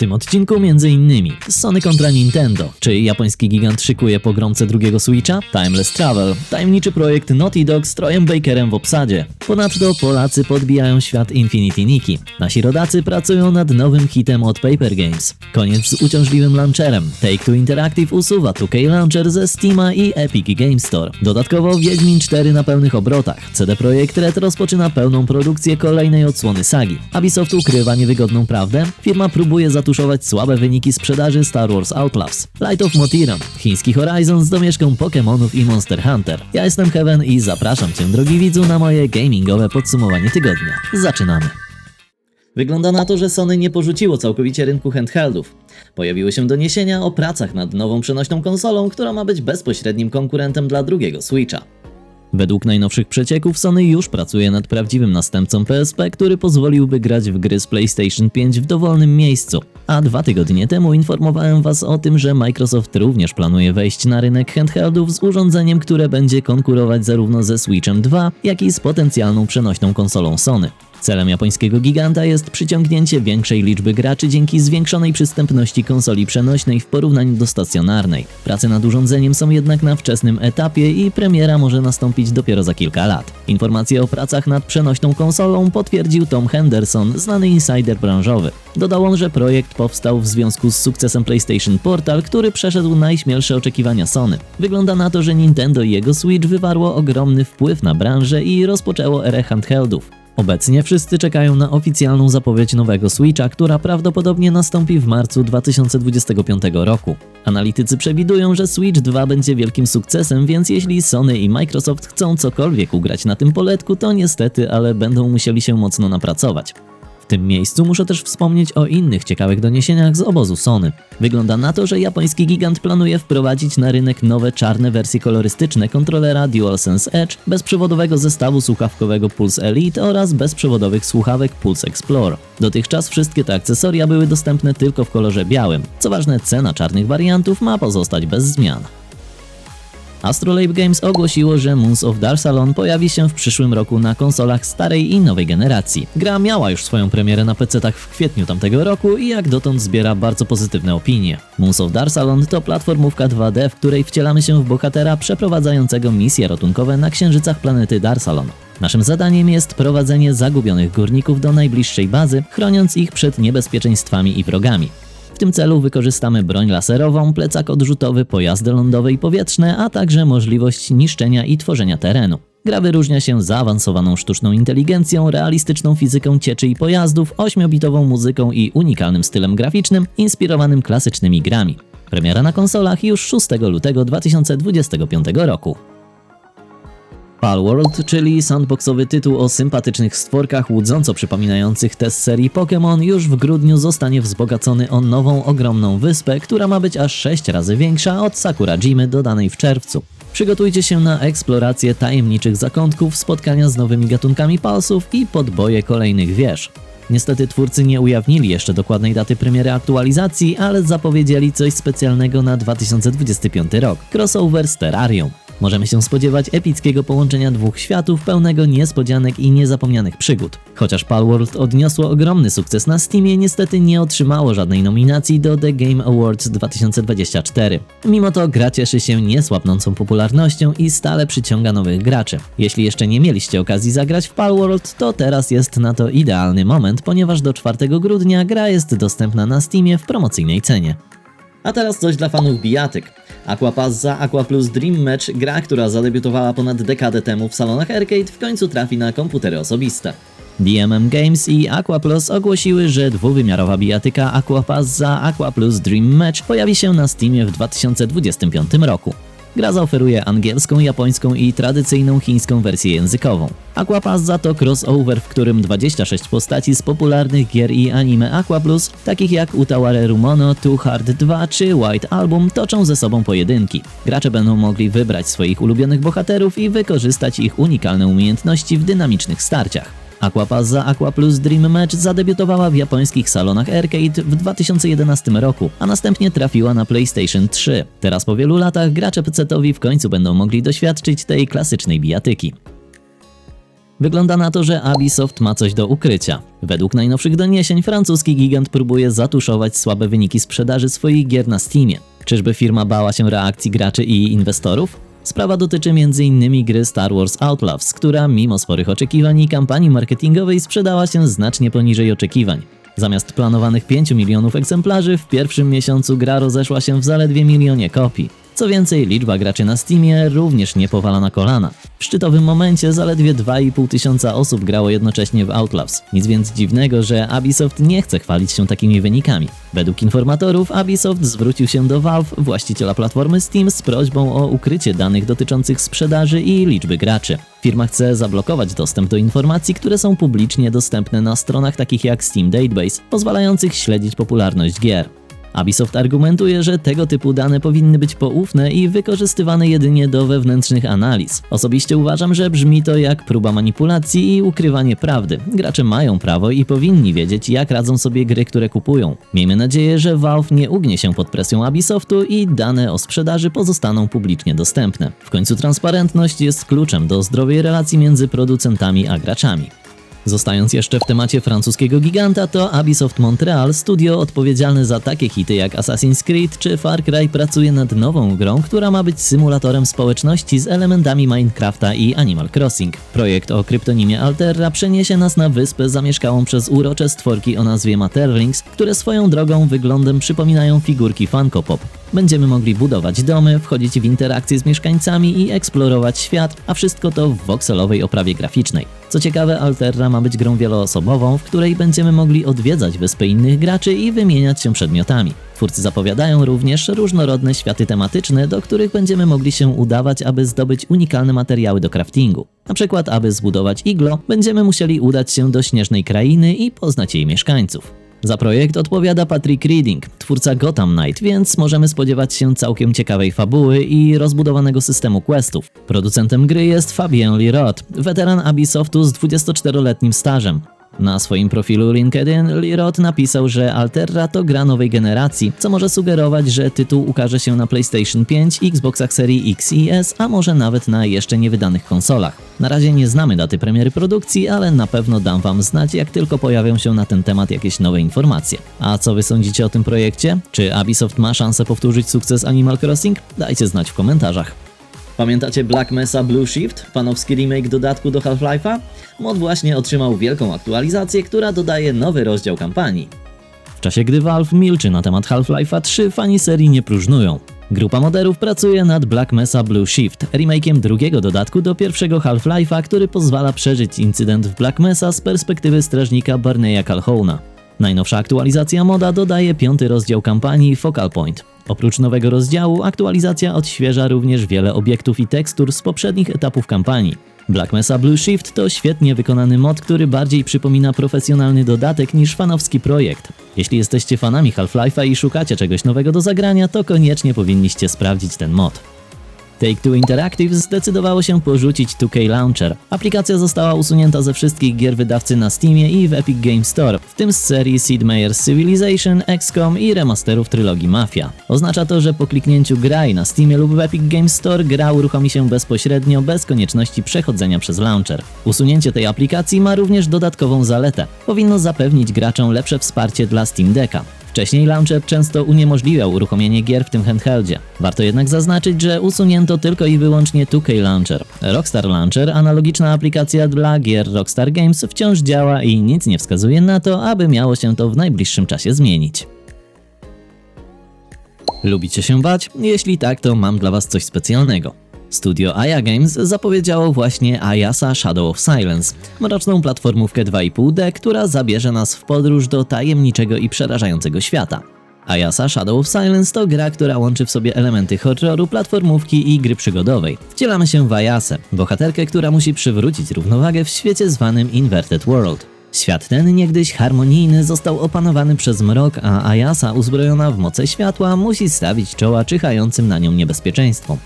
tym odcinku m.in. Sony kontra Nintendo, czy japoński gigant szykuje pogromcę drugiego Switcha, Timeless Travel, tajemniczy projekt Naughty Dog z Trojem Bakerem w obsadzie. Ponadto Polacy podbijają świat Infinity Nikki. Nasi rodacy pracują nad nowym hitem od Paper Games. Koniec z uciążliwym launcherem. Take-Two Interactive usuwa 2K Launcher ze Steama i Epic Games Store. Dodatkowo Wiedźmin 4 na pełnych obrotach. CD Projekt Red rozpoczyna pełną produkcję kolejnej odsłony sagi. Ubisoft ukrywa niewygodną prawdę. Firma próbuje zatuszować słabe wyniki sprzedaży Star Wars Outlaws. Light of Motiran, chiński Horizon z domieszką Pokémonów i Monster Hunter. Ja jestem Heaven i zapraszam Cię, drogi widzu, na moje gamingowe podsumowanie tygodnia. Zaczynamy. Wygląda na to, że Sony nie porzuciło całkowicie rynku handheldów. Pojawiły się doniesienia o pracach nad nową przenośną konsolą, która ma być bezpośrednim konkurentem dla drugiego Switcha. Według najnowszych przecieków Sony już pracuje nad prawdziwym następcą PSP, który pozwoliłby grać w gry z PlayStation 5 w dowolnym miejscu. A dwa tygodnie temu informowałem Was o tym, że Microsoft również planuje wejść na rynek handheldów z urządzeniem, które będzie konkurować zarówno ze Switchem 2, jak i z potencjalną przenośną konsolą Sony. Celem japońskiego giganta jest przyciągnięcie większej liczby graczy dzięki zwiększonej przystępności konsoli przenośnej w porównaniu do stacjonarnej. Prace nad urządzeniem są jednak na wczesnym etapie i premiera może nastąpić dopiero za kilka lat. Informacje o pracach nad przenośną konsolą potwierdził Tom Henderson, znany insider branżowy. Dodał on, że projekt powstał w związku z sukcesem PlayStation Portal, który przeszedł najśmielsze oczekiwania Sony. Wygląda na to, że Nintendo i jego Switch wywarło ogromny wpływ na branżę i rozpoczęło erę handheldów. Obecnie wszyscy czekają na oficjalną zapowiedź nowego Switcha, która prawdopodobnie nastąpi w marcu 2025 roku. Analitycy przewidują, że Switch 2 będzie wielkim sukcesem, więc jeśli Sony i Microsoft chcą cokolwiek ugrać na tym poletku, to niestety, ale będą musieli się mocno napracować. Tym miejscu muszę też wspomnieć o innych ciekawych doniesieniach z obozu Sony. Wygląda na to, że japoński gigant planuje wprowadzić na rynek nowe czarne wersje kolorystyczne kontrolera DualSense Edge, bezprzewodowego zestawu słuchawkowego Pulse Elite oraz bezprzewodowych słuchawek Pulse Explore. Dotychczas wszystkie te akcesoria były dostępne tylko w kolorze białym. Co ważne, cena czarnych wariantów ma pozostać bez zmian. Astrolabe Games ogłosiło, że Moons of Darsalon pojawi się w przyszłym roku na konsolach starej i nowej generacji. Gra miała już swoją premierę na PC-tach w kwietniu tamtego roku i jak dotąd zbiera bardzo pozytywne opinie. Moons of Darsalon to platformówka 2D, w której wcielamy się w bohatera przeprowadzającego misje ratunkowe na księżycach planety Darsalon. Naszym zadaniem jest prowadzenie zagubionych górników do najbliższej bazy, chroniąc ich przed niebezpieczeństwami i wrogami. Tym celu wykorzystamy broń laserową, plecak odrzutowy, pojazdy lądowe i powietrzne, a także możliwość niszczenia i tworzenia terenu. Gra wyróżnia się zaawansowaną sztuczną inteligencją, realistyczną fizyką cieczy i pojazdów, 8-bitową muzyką i unikalnym stylem graficznym, inspirowanym klasycznymi grami. Premiera na konsolach już 6 lutego 2025 roku. Palworld, czyli sandboxowy tytuł o sympatycznych stworkach łudząco przypominających te z serii Pokémon, już w grudniu zostanie wzbogacony o nową ogromną wyspę, która ma być aż 6 razy większa od Sakurajimy dodanej w czerwcu. Przygotujcie się na eksplorację tajemniczych zakątków, spotkania z nowymi gatunkami palsów i podboje kolejnych wież. Niestety twórcy nie ujawnili jeszcze dokładnej daty premiery aktualizacji, ale zapowiedzieli coś specjalnego na 2025 rok – crossover z Terrarium. Możemy się spodziewać epickiego połączenia dwóch światów pełnego niespodzianek i niezapomnianych przygód. Chociaż Palworld odniosło ogromny sukces na Steamie, niestety nie otrzymało żadnej nominacji do The Game Awards 2024. Mimo to gra cieszy się niesłabnącą popularnością i stale przyciąga nowych graczy. Jeśli jeszcze nie mieliście okazji zagrać w Palworld, to teraz jest na to idealny moment, ponieważ do 4 grudnia gra jest dostępna na Steamie w promocyjnej cenie. A teraz coś dla fanów bijatyk. Aquapass za Aqua Plus Dream Match, gra, która zadebiutowała ponad dekadę temu w salonach arcade, w końcu trafi na komputery osobiste. DMM Games i Aqua Plus ogłosiły, że dwuwymiarowa bijatyka Aquapass za Aqua Plus Dream Match pojawi się na Steamie w 2025 roku. Gra zaoferuje angielską, japońską i tradycyjną chińską wersję językową. Aquapass za to crossover, w którym 26 postaci z popularnych gier i anime Aqua Plus, takich jak Utaware Rumono, Two Hard 2 czy White Album, toczą ze sobą pojedynki. Gracze będą mogli wybrać swoich ulubionych bohaterów i wykorzystać ich unikalne umiejętności w dynamicznych starciach. Aquapass za Aqua Plus Dream Match zadebiutowała w japońskich salonach arcade w 2011 roku, a następnie trafiła na PlayStation 3. Teraz po wielu latach gracze PC-towi w końcu będą mogli doświadczyć tej klasycznej bijatyki. Wygląda na to, że Ubisoft ma coś do ukrycia. Według najnowszych doniesień francuski gigant próbuje zatuszować słabe wyniki sprzedaży swoich gier na Steamie. Czyżby firma bała się reakcji graczy i inwestorów? Sprawa dotyczy m.in. gry Star Wars Outlaws, która mimo sporych oczekiwań i kampanii marketingowej sprzedała się znacznie poniżej oczekiwań. Zamiast planowanych 5 milionów egzemplarzy, w pierwszym miesiącu gra rozeszła się w zaledwie milionie kopii. Co więcej, liczba graczy na Steamie również nie powala na kolana. W szczytowym momencie zaledwie 2,5 tysiąca osób grało jednocześnie w Outlaws. Nic więc dziwnego, że Ubisoft nie chce chwalić się takimi wynikami. Według informatorów Ubisoft zwrócił się do Valve, właściciela platformy Steam, z prośbą o ukrycie danych dotyczących sprzedaży i liczby graczy. Firma chce zablokować dostęp do informacji, które są publicznie dostępne na stronach takich jak Steam Database, pozwalających śledzić popularność gier. Ubisoft argumentuje, że tego typu dane powinny być poufne i wykorzystywane jedynie do wewnętrznych analiz. Osobiście uważam, że brzmi to jak próba manipulacji i ukrywanie prawdy. Gracze mają prawo i powinni wiedzieć, jak radzą sobie gry, które kupują. Miejmy nadzieję, że Valve nie ugnie się pod presją Ubisoftu i dane o sprzedaży pozostaną publicznie dostępne. W końcu transparentność jest kluczem do zdrowej relacji między producentami a graczami. Zostając jeszcze w temacie francuskiego giganta, to Ubisoft Montreal, studio odpowiedzialne za takie hity jak Assassin's Creed czy Far Cry, pracuje nad nową grą, która ma być symulatorem społeczności z elementami Minecrafta i Animal Crossing. Projekt o kryptonimie Alterra przeniesie nas na wyspę zamieszkałą przez urocze stworki o nazwie Materlings, które swoją drogą wyglądem przypominają figurki Funko Pop. Będziemy mogli budować domy, wchodzić w interakcje z mieszkańcami i eksplorować świat, a wszystko to w wokselowej oprawie graficznej. Co ciekawe, Alterra ma być grą wieloosobową, w której będziemy mogli odwiedzać wyspy innych graczy i wymieniać się przedmiotami. Twórcy zapowiadają również różnorodne światy tematyczne, do których będziemy mogli się udawać, aby zdobyć unikalne materiały do craftingu. Na przykład, aby zbudować iglo, będziemy musieli udać się do śnieżnej krainy i poznać jej mieszkańców. Za projekt odpowiada Patrick Reading, twórca Gotham Knight, więc możemy spodziewać się całkiem ciekawej fabuły i rozbudowanego systemu questów. Producentem gry jest Fabien Lirot, weteran Ubisoftu z 24-letnim stażem. Na swoim profilu LinkedIn Lirot napisał, że Alterra to gra nowej generacji, co może sugerować, że tytuł ukaże się na PlayStation 5, Xboxach serii X i S, a może nawet na jeszcze niewydanych konsolach. Na razie nie znamy daty premiery produkcji, ale na pewno dam wam znać, jak tylko pojawią się na ten temat jakieś nowe informacje. A co wy sądzicie o tym projekcie? Czy Ubisoft ma szansę powtórzyć sukces Animal Crossing? Dajcie znać w komentarzach. Pamiętacie Black Mesa Blue Shift, fanowski remake dodatku do Half-Life'a? Mod właśnie otrzymał wielką aktualizację, która dodaje nowy rozdział kampanii. W czasie gdy Valve milczy na temat Half-Life'a 3, fani serii nie próżnują. Grupa moderów pracuje nad Black Mesa Blue Shift, remake'iem drugiego dodatku do pierwszego Half-Life'a, który pozwala przeżyć incydent w Black Mesa z perspektywy strażnika Barneya Calhouna. Najnowsza aktualizacja moda dodaje piąty rozdział kampanii Focal Point. Oprócz nowego rozdziału, aktualizacja odświeża również wiele obiektów i tekstur z poprzednich etapów kampanii. Black Mesa Blue Shift to świetnie wykonany mod, który bardziej przypomina profesjonalny dodatek niż fanowski projekt. Jeśli jesteście fanami Half-Life'a i szukacie czegoś nowego do zagrania, to koniecznie powinniście sprawdzić ten mod. Take-Two Interactive zdecydowało się porzucić 2K Launcher. Aplikacja została usunięta ze wszystkich gier wydawcy na Steamie i w Epic Game Store, w tym z serii Sid Meier's Civilization, XCOM i remasterów trylogii Mafia. Oznacza to, że po kliknięciu graj na Steamie lub w Epic Game Store gra uruchomi się bezpośrednio, bez konieczności przechodzenia przez launcher. Usunięcie tej aplikacji ma również dodatkową zaletę. Powinno zapewnić graczom lepsze wsparcie dla Steam Decka. Wcześniej launcher często uniemożliwiał uruchomienie gier w tym handheldzie. Warto jednak zaznaczyć, że usunięto tylko i wyłącznie 2K Launcher. Rockstar Launcher, analogiczna aplikacja dla gier Rockstar Games, wciąż działa i nic nie wskazuje na to, aby miało się to w najbliższym czasie zmienić. Lubicie się bać? Jeśli tak, to mam dla Was coś specjalnego. Studio Aya Games zapowiedziało właśnie Ayasa Shadow of Silence, mroczną platformówkę 2,5D, która zabierze nas w podróż do tajemniczego i przerażającego świata. Ayasa Shadow of Silence to gra, która łączy w sobie elementy horroru, platformówki i gry przygodowej. Wcielamy się w Ayasę, bohaterkę, która musi przywrócić równowagę w świecie zwanym Inverted World. Świat ten niegdyś harmonijny został opanowany przez mrok, a Ayasa uzbrojona w moce światła musi stawić czoła czyhającym na nią niebezpieczeństwom.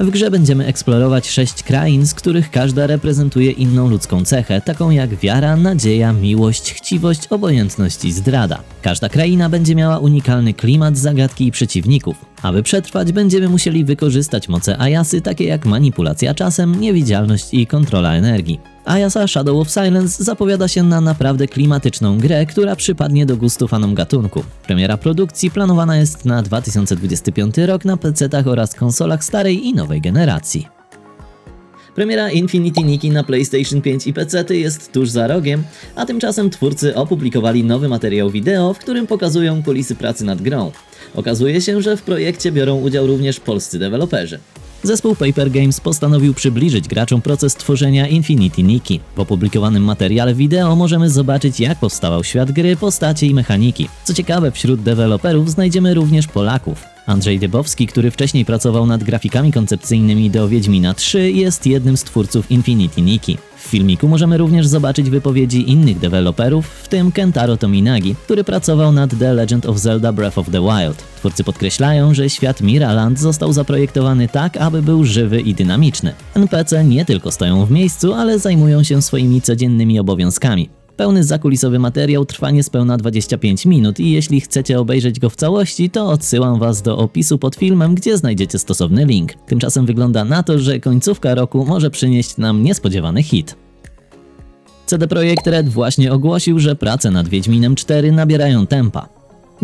W grze będziemy eksplorować sześć krain, z których każda reprezentuje inną ludzką cechę, taką jak wiara, nadzieja, miłość, chciwość, obojętność i zdrada. Każda kraina będzie miała unikalny klimat, zagadki i przeciwników. Aby przetrwać, będziemy musieli wykorzystać moce Ayasy, takie jak manipulacja czasem, niewidzialność i kontrola energii. Ayasa Shadow of Silence zapowiada się na naprawdę klimatyczną grę, która przypadnie do gustu fanom gatunku. Premiera produkcji planowana jest na 2025 rok na PC-tach oraz konsolach starej i nowej generacji. Premiera Infinity Nikki na PlayStation 5 i PC jest tuż za rogiem, a tymczasem twórcy opublikowali nowy materiał wideo, w którym pokazują kulisy pracy nad grą. Okazuje się, że w projekcie biorą udział również polscy deweloperzy. Zespół Paper Games postanowił przybliżyć graczom proces tworzenia Infinity Nikki. W opublikowanym materiale wideo możemy zobaczyć jak powstawał świat gry, postacie i mechaniki. Co ciekawe, wśród deweloperów znajdziemy również Polaków. Andrzej Dybowski, który wcześniej pracował nad grafikami koncepcyjnymi do Wiedźmina 3, jest jednym z twórców Infinity Nikki. W filmiku możemy również zobaczyć wypowiedzi innych deweloperów, w tym Kentaro Tominagi, który pracował nad The Legend of Zelda Breath of the Wild. Twórcy podkreślają, że świat Miraland został zaprojektowany tak, aby był żywy i dynamiczny. NPC nie tylko stoją w miejscu, ale zajmują się swoimi codziennymi obowiązkami. Pełny zakulisowy materiał trwa niespełna 25 minut i jeśli chcecie obejrzeć go w całości, to odsyłam Was do opisu pod filmem, gdzie znajdziecie stosowny link. Tymczasem wygląda na to, że końcówka roku może przynieść nam niespodziewany hit. CD Projekt Red właśnie ogłosił, że prace nad Wiedźminem 4 nabierają tempa.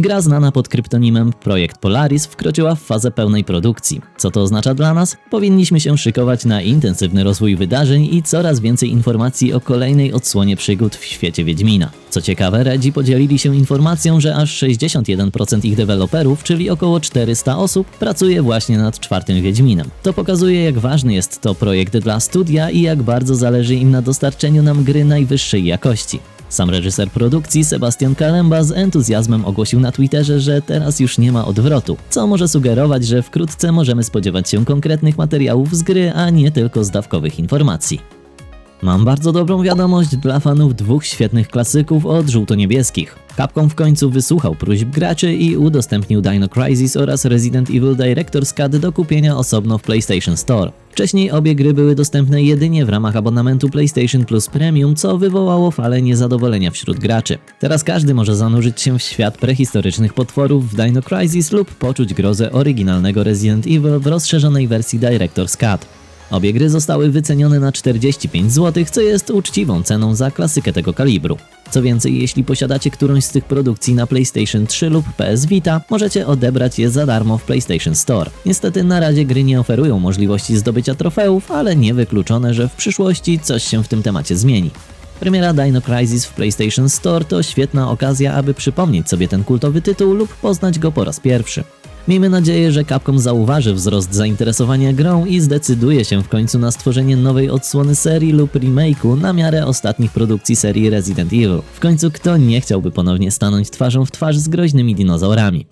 Gra znana pod kryptonimem Projekt Polaris wkroczyła w fazę pełnej produkcji. Co to oznacza dla nas? Powinniśmy się szykować na intensywny rozwój wydarzeń i coraz więcej informacji o kolejnej odsłonie przygód w świecie Wiedźmina. Co ciekawe, Redzi podzielili się informacją, że aż 61% ich deweloperów, czyli około 400 osób, pracuje właśnie nad czwartym Wiedźminem. To pokazuje, jak ważny jest to projekt dla studia i jak bardzo zależy im na dostarczeniu nam gry najwyższej jakości. Sam reżyser produkcji Sebastian Kalemba z entuzjazmem ogłosił na Twitterze, że teraz już nie ma odwrotu, co może sugerować, że wkrótce możemy spodziewać się konkretnych materiałów z gry, a nie tylko zdawkowych informacji. Mam bardzo dobrą wiadomość dla fanów dwóch świetnych klasyków od żółto-niebieskich. Capcom w końcu wysłuchał próśb graczy i udostępnił Dino Crisis oraz Resident Evil Director's Cut do kupienia osobno w PlayStation Store. Wcześniej obie gry były dostępne jedynie w ramach abonamentu PlayStation Plus Premium, co wywołało falę niezadowolenia wśród graczy. Teraz każdy może zanurzyć się w świat prehistorycznych potworów w Dino Crisis lub poczuć grozę oryginalnego Resident Evil w rozszerzonej wersji Director's Cut. Obie gry zostały wycenione na 45 zł, co jest uczciwą ceną za klasykę tego kalibru. Co więcej, jeśli posiadacie którąś z tych produkcji na PlayStation 3 lub PS Vita, możecie odebrać je za darmo w PlayStation Store. Niestety na razie gry nie oferują możliwości zdobycia trofeów, ale niewykluczone, że w przyszłości coś się w tym temacie zmieni. Premiera Dino Crisis w PlayStation Store to świetna okazja, aby przypomnieć sobie ten kultowy tytuł lub poznać go po raz pierwszy. Miejmy nadzieję, że Capcom zauważy wzrost zainteresowania grą i zdecyduje się w końcu na stworzenie nowej odsłony serii lub remake'u na miarę ostatnich produkcji serii Resident Evil. W końcu kto nie chciałby ponownie stanąć twarzą w twarz z groźnymi dinozaurami?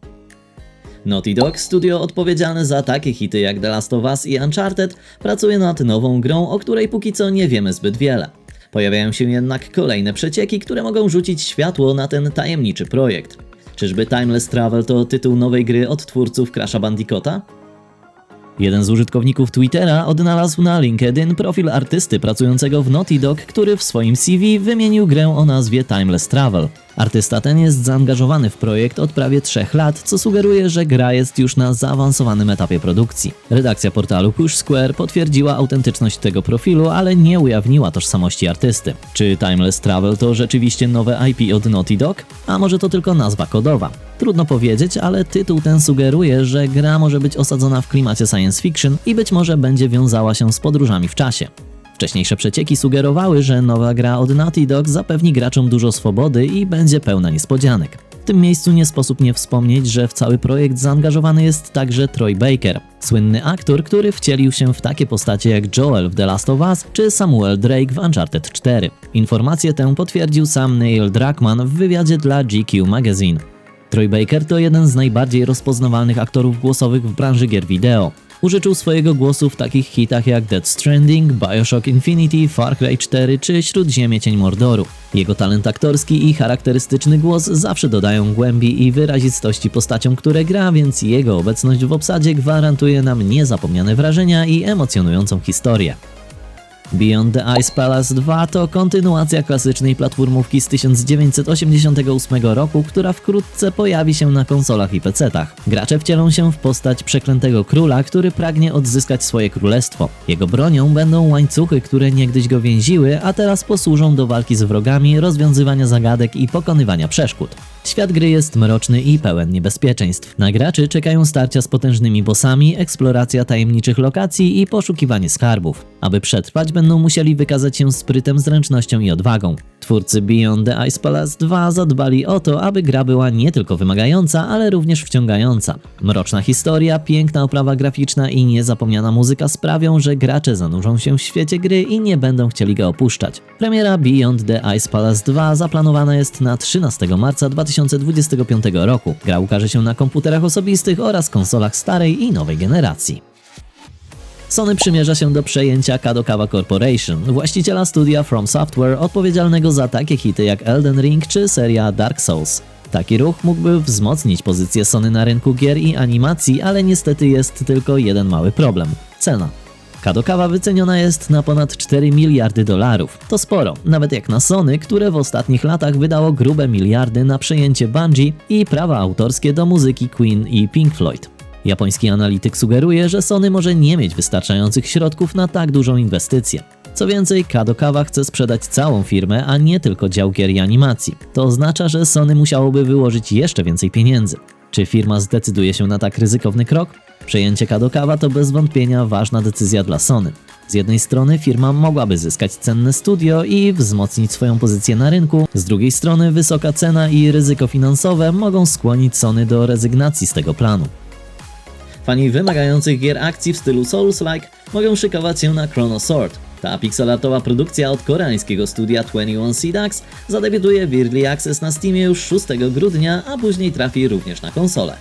Naughty Dog, studio odpowiedzialne za takie hity jak The Last of Us i Uncharted, pracuje nad nową grą, o której póki co nie wiemy zbyt wiele. Pojawiają się jednak kolejne przecieki, które mogą rzucić światło na ten tajemniczy projekt. Czyżby Timeless Travel to tytuł nowej gry od twórców Crash'a Bandicoota? Jeden z użytkowników Twittera odnalazł na LinkedIn profil artysty pracującego w Naughty Dog, który w swoim CV wymienił grę o nazwie Timeless Travel. Artysta ten jest zaangażowany w projekt od prawie 3 lat, co sugeruje, że gra jest już na zaawansowanym etapie produkcji. Redakcja portalu Push Square potwierdziła autentyczność tego profilu, ale nie ujawniła tożsamości artysty. Czy Timeless Travel to rzeczywiście nowe IP od Naughty Dog? A może to tylko nazwa kodowa? Trudno powiedzieć, ale tytuł ten sugeruje, że gra może być osadzona w klimacie science fiction i być może będzie wiązała się z podróżami w czasie. Wcześniejsze przecieki sugerowały, że nowa gra od Naughty Dog zapewni graczom dużo swobody i będzie pełna niespodzianek. W tym miejscu nie sposób nie wspomnieć, że w cały projekt zaangażowany jest także Troy Baker, słynny aktor, który wcielił się w takie postacie jak Joel w The Last of Us czy Samuel Drake w Uncharted 4. Informację tę potwierdził sam Neil Druckmann w wywiadzie dla GQ Magazine. Troy Baker to jeden z najbardziej rozpoznawalnych aktorów głosowych w branży gier wideo. Użyczył swojego głosu w takich hitach jak Dead Stranding, Bioshock Infinity, Far Cry 4 czy Śródziemie Cień Mordoru. Jego talent aktorski i charakterystyczny głos zawsze dodają głębi i wyrazistości postaciom, które gra, więc jego obecność w obsadzie gwarantuje nam niezapomniane wrażenia i emocjonującą historię. Beyond the Ice Palace 2 to kontynuacja klasycznej platformówki z 1988 roku, która wkrótce pojawi się na konsolach i PC-tach. Gracze wcielą się w postać przeklętego króla, który pragnie odzyskać swoje królestwo. Jego bronią będą łańcuchy, które niegdyś go więziły, a teraz posłużą do walki z wrogami, rozwiązywania zagadek i pokonywania przeszkód. Świat gry jest mroczny i pełen niebezpieczeństw. Na graczy czekają starcia z potężnymi bossami, eksploracja tajemniczych lokacji i poszukiwanie skarbów. Aby przetrwać, będą musieli wykazać się sprytem, zręcznością i odwagą. Twórcy Beyond the Ice Palace 2 zadbali o to, aby gra była nie tylko wymagająca, ale również wciągająca. Mroczna historia, piękna oprawa graficzna i niezapomniana muzyka sprawią, że gracze zanurzą się w świecie gry i nie będą chcieli go opuszczać. Premiera Beyond the Ice Palace 2 zaplanowana jest na 13 marca 2025 roku. Gra ukaże się na komputerach osobistych oraz konsolach starej i nowej generacji. Sony przymierza się do przejęcia Kadokawa Corporation, właściciela studia From Software odpowiedzialnego za takie hity jak Elden Ring czy seria Dark Souls. Taki ruch mógłby wzmocnić pozycję Sony na rynku gier i animacji, ale niestety jest tylko jeden mały problem – cena. Kadokawa wyceniona jest na ponad 4 miliardy dolarów. To sporo, nawet jak na Sony, które w ostatnich latach wydało grube miliardy na przejęcie Bungie i prawa autorskie do muzyki Queen i Pink Floyd. Japoński analityk sugeruje, że Sony może nie mieć wystarczających środków na tak dużą inwestycję. Co więcej, Kadokawa chce sprzedać całą firmę, a nie tylko dział gier i animacji. To oznacza, że Sony musiałoby wyłożyć jeszcze więcej pieniędzy. Czy firma zdecyduje się na tak ryzykowny krok? Przejęcie Kadokawa to bez wątpienia ważna decyzja dla Sony. Z jednej strony firma mogłaby zyskać cenne studio i wzmocnić swoją pozycję na rynku, z drugiej strony wysoka cena i ryzyko finansowe mogą skłonić Sony do rezygnacji z tego planu. Fani wymagających gier akcji w stylu Souls-like mogą szykować się na Chrono Sword. Ta pixelartowa produkcja od koreańskiego studia 21 Seedax zadebiutuje w Early Access na Steamie już 6 grudnia, a później trafi również na konsolę.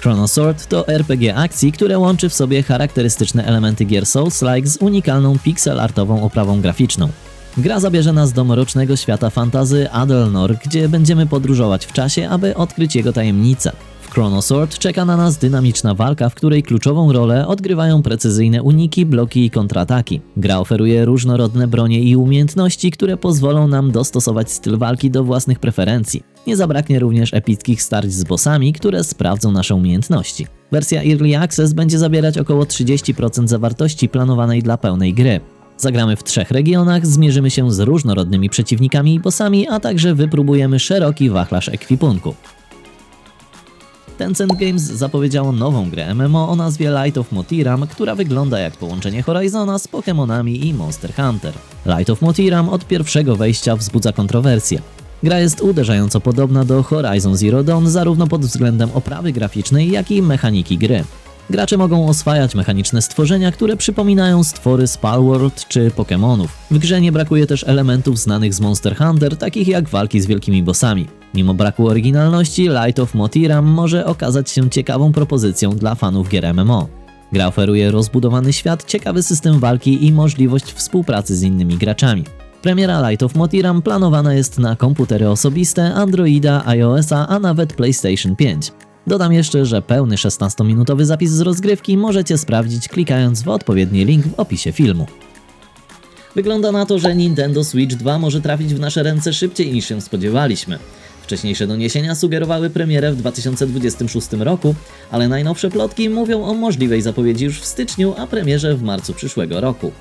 Chrono Sword to RPG akcji, które łączy w sobie charakterystyczne elementy gier Souls-like z unikalną pixel-artową oprawą graficzną. Gra zabierze nas do mrocznego świata fantazy Adelnor, gdzie będziemy podróżować w czasie, aby odkryć jego tajemnice. W Chrono Sword czeka na nas dynamiczna walka, w której kluczową rolę odgrywają precyzyjne uniki, bloki i kontrataki. Gra oferuje różnorodne bronie i umiejętności, które pozwolą nam dostosować styl walki do własnych preferencji. Nie zabraknie również epickich starć z bossami, które sprawdzą nasze umiejętności. Wersja Early Access będzie zawierać około 30% zawartości planowanej dla pełnej gry. Zagramy w trzech regionach, zmierzymy się z różnorodnymi przeciwnikami i bossami, a także wypróbujemy szeroki wachlarz ekwipunku. Tencent Games zapowiedziało nową grę MMO o nazwie Light of Motiram, która wygląda jak połączenie Horizona z Pokémonami i Monster Hunter. Light of Motiram od pierwszego wejścia wzbudza kontrowersje. Gra jest uderzająco podobna do Horizon Zero Dawn zarówno pod względem oprawy graficznej, jak i mechaniki gry. Gracze mogą oswajać mechaniczne stworzenia, które przypominają stwory z Palworld czy Pokémonów. W grze nie brakuje też elementów znanych z Monster Hunter, takich jak walki z wielkimi bossami. Mimo braku oryginalności, Light of Motiram może okazać się ciekawą propozycją dla fanów gier MMO. Gra oferuje rozbudowany świat, ciekawy system walki i możliwość współpracy z innymi graczami. Premiera Light of Motiram planowana jest na komputery osobiste, Androida, iOS-a, a nawet PlayStation 5. Dodam jeszcze, że pełny 16-minutowy zapis z rozgrywki możecie sprawdzić klikając w odpowiedni link w opisie filmu. Wygląda na to, że Nintendo Switch 2 może trafić w nasze ręce szybciej niż się spodziewaliśmy. Wcześniejsze doniesienia sugerowały premierę w 2026 roku, ale najnowsze plotki mówią o możliwej zapowiedzi już w styczniu, a premierze w marcu przyszłego roku.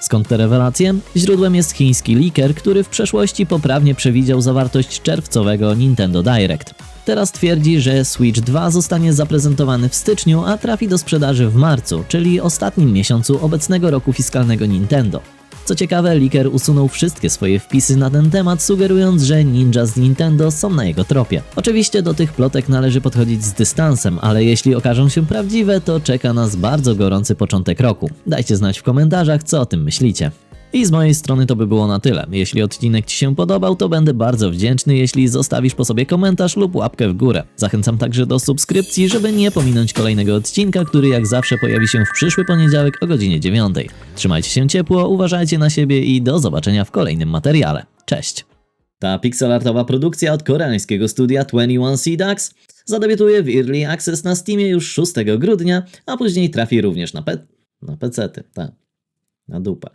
Skąd te rewelacje? Źródłem jest chiński leaker, który w przeszłości poprawnie przewidział zawartość czerwcowego Nintendo Direct. Teraz twierdzi, że Switch 2 zostanie zaprezentowany w styczniu, a trafi do sprzedaży w marcu, czyli ostatnim miesiącu obecnego roku fiskalnego Nintendo. Co ciekawe, Liker usunął wszystkie swoje wpisy na ten temat, sugerując, że ninja z Nintendo są na jego tropie. Oczywiście do tych plotek należy podchodzić z dystansem, ale jeśli okażą się prawdziwe, to czeka nas bardzo gorący początek roku. Dajcie znać w komentarzach, co o tym myślicie. I z mojej strony to by było na tyle. Jeśli odcinek Ci się podobał, to będę bardzo wdzięczny, jeśli zostawisz po sobie komentarz lub łapkę w górę. Zachęcam także do subskrypcji, żeby nie pominąć kolejnego odcinka, który jak zawsze pojawi się w przyszły poniedziałek o godzinie 9. Trzymajcie się ciepło, uważajcie na siebie i do zobaczenia w kolejnym materiale. Cześć! Ta pixelartowa produkcja od koreańskiego studia 21 Seedax zadebiutuje w Early Access na Steamie już 6 grudnia, a później trafi również na, pe- na PC-ty, tak, na dupę.